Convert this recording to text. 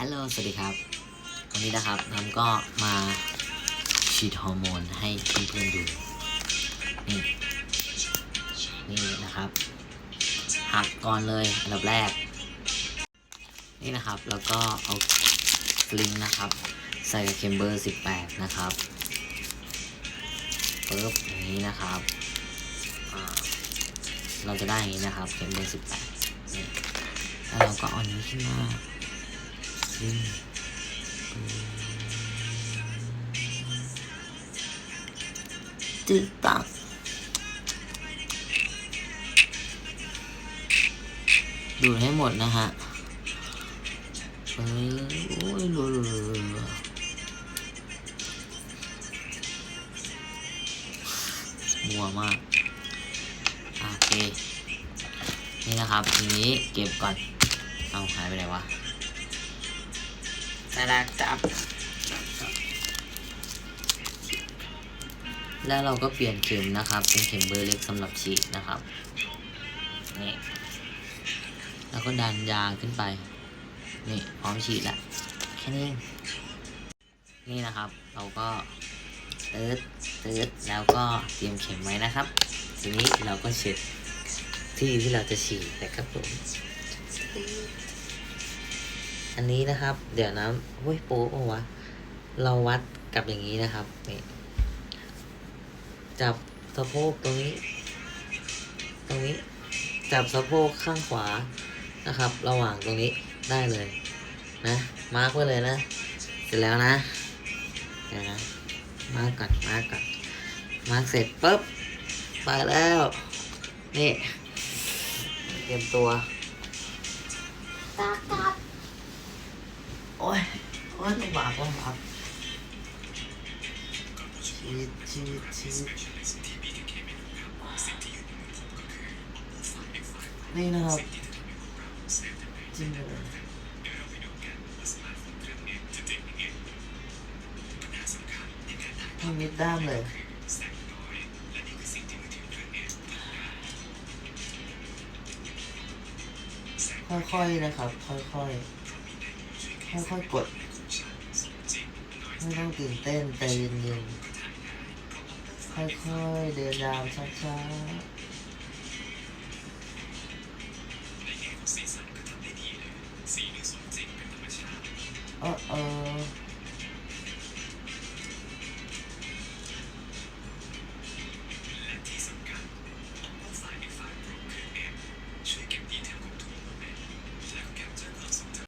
ฮัลโหล สวัสดีครับ วันนี้นะครับน้ำก็มาฉีดฮอร์โมนให้เพื่อนๆดู นี่ นี่นะครับ หักก่อนเลยอันดับแรก นี่นะครับ แล้วก็เอาสลิงนะครับ ใส่กับเคมเบอร์ 18 นะครับปึ๊บอย่างนี้นะครับ เราจะได้อย่างนี้นะครับเคมเบอร์ 18 นี่แล้วเราก็เอาอันนี้ขึ้นมา ดึงจึ๊กตักดูดให้หมดนะฮะเออโอ้ยรัวรัวรัวมัวมาก โอเค นี่นะครับ ทีนี้เก็บก่อน เอาหายไปไหนวะ นารักจับ แล้วเราก็เปลี่ยนเข็มนะครับ เป็นเข็มเบอร์เล็กสำหรับฉีดนะครับ นี่ แล้วก็ดันยางขึ้นไป นี่พร้อมฉีดล้วแค่นี้เองนี่นะครับ เราก็ตืดตืดแล้วก็เตรียมเข็มไว้นะครับ ทีนี้เราก็เช็ดที่ที่เราจะฉีดนะครับผม อันนี้นะครับ เดี๋ยวนะเฮ้ยโป๊ะวะเราวัดกับอย่างนี้นะครับนี่จับสะโพกตรงนี้ ตรงนี้ จับสะโพกข้างขวานะครับ ระหว่างตรงนี้ได้เลยนะมาร์กไว้เลยนะเสร็จแล้วนะเดี๋ยวนะมาร์กก่อนมาร์กก่อนมาร์กเสร็จปุ๊บไปแล้วนี่เตรียมตัว โอ้ยลำบากลำบากชีดชีดชีดนี่นะครับจริงเลยทำมิดด้ามเลยค่อยๆนะครับ ค่อยๆ ค่อยๆกด ไม่ต้องตื่นเต้นใจเย็นๆค่อยๆเดินยาวช้าๆ